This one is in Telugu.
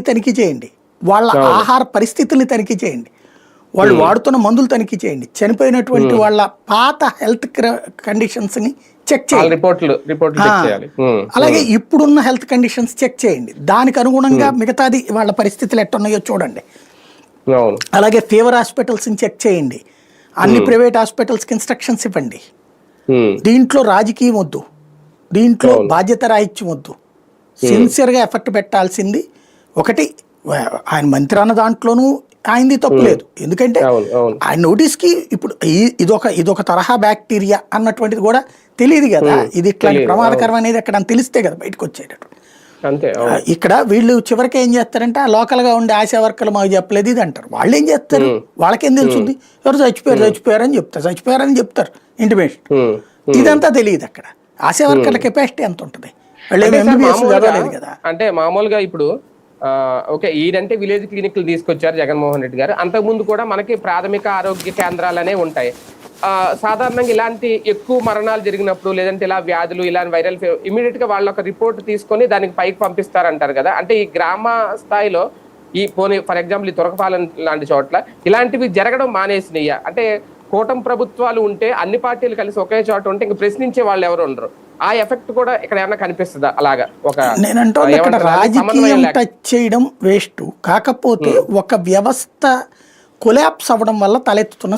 తనిఖీ చేయండి. వాళ్ళ ఆహార పరిస్థితుల్ని తనిఖీ చేయండి. వాళ్ళు వాడుతున్న మందులు తనిఖీ చేయండి. చనిపోయినటువంటి వాళ్ళ పాత హెల్త్ కండిషన్స్ని చెక్ చేయాలి. అలాగే ఇప్పుడున్న హెల్త్ కండిషన్స్ చెక్ చేయండి. దానికి అనుగుణంగా మిగతాది వాళ్ళ పరిస్థితులు ఎట్టున్నాయో చూడండి. అలాగే ఫీవర్ హాస్పిటల్స్ని చెక్ చేయండి. అన్ని ప్రైవేట్ హాస్పిటల్స్కి ఇన్స్ట్రక్షన్స్ ఇవ్వండి. దీంట్లో రాజకీయం వద్దు. దీంట్లో బాధ్యత రాహిత్యం వద్దు. సిన్సియర్గా ఎఫర్ట్ పెట్టాల్సింది ఒకటి ఆయన మంత్రి అన్న దాంట్లోనూ ఆయనది తప్పు లేదు. ఎందుకంటే ఆయన నోటీస్కి ఇప్పుడు ఇదొక ఇదొక తరహా బ్యాక్టీరియా అన్నటువంటిది కూడా తెలియదు కదా. ఇది ఇట్లాంటి ప్రమాదకరం అనేది ఎక్కడ తెలిస్తే కదా బయటకు వచ్చేటట్టు. ఇక్కడ వీళ్ళు చివరికి ఏం చేస్తారంటే ఆ లోకల్గా ఉండే ఆశా వర్కర్లు మాకు చెప్పలేదు ఇది అంటారు. వాళ్ళు ఏం చేస్తారు? వాళ్ళకేం తెలుస్తుంది? ఎవరు చచ్చిపోయారు చచ్చిపోయారు అని చెప్తారు. చచ్చిపోయారని చెప్తారు ఇంటిమేషన్. ఇదంతా తెలియదు అక్కడ. ఆశా వర్కర్ల కెపాసిటీ ఎంత ఉంటుంది? వాళ్ళు ఎంబీబీఎస్ కదా. అంటే మామూలుగా ఇప్పుడు ఓకే ఈయనంటే విలేజ్ క్లినిక్లు తీసుకొచ్చారు జగన్మోహన్ రెడ్డి గారు. అంతకుముందు కూడా మనకి ప్రాథమిక ఆరోగ్య కేంద్రాలనే ఉంటాయి. సాధారణంగా ఇలాంటి ఎక్కువ మరణాలు జరిగినప్పుడు లేదంటే ఇలా వ్యాధులు ఇలాంటి వైరల్ ఇమీడియట్గా వాళ్ళ ఒక రిపోర్ట్ తీసుకొని దానికి పైకి పంపిస్తారంటారు కదా. అంటే ఈ గ్రామ స్థాయిలో ఈ పోనీ ఫర్ ఎగ్జాంపుల్ ఈ తురకపాలెం లాంటి చోట్ల ఇలాంటివి జరగడం మానేసినాయి అంటే కూటమి ప్రభుత్వాలు ఉంటే అన్ని పార్టీలు కలిసి ఒకే చోట ఉంటే ఇంక ప్రశ్నించే వాళ్ళు ఎవరు ఉండరు. ఆ ఎఫెక్ట్ కూడా ఇక్కడ ఏమైనా కనిపిస్తుందా? అలాగా ఒక నేను అంటోంది అక్కడ ఏమంటారు? సమన్వయం రాజకీయం టచ్ చేయడం వేస్ట్ కాకపోతే ఒక వ్యవస్థ కొలాప్స్ అవ్వడం వల్ల తలెత్తుతున్న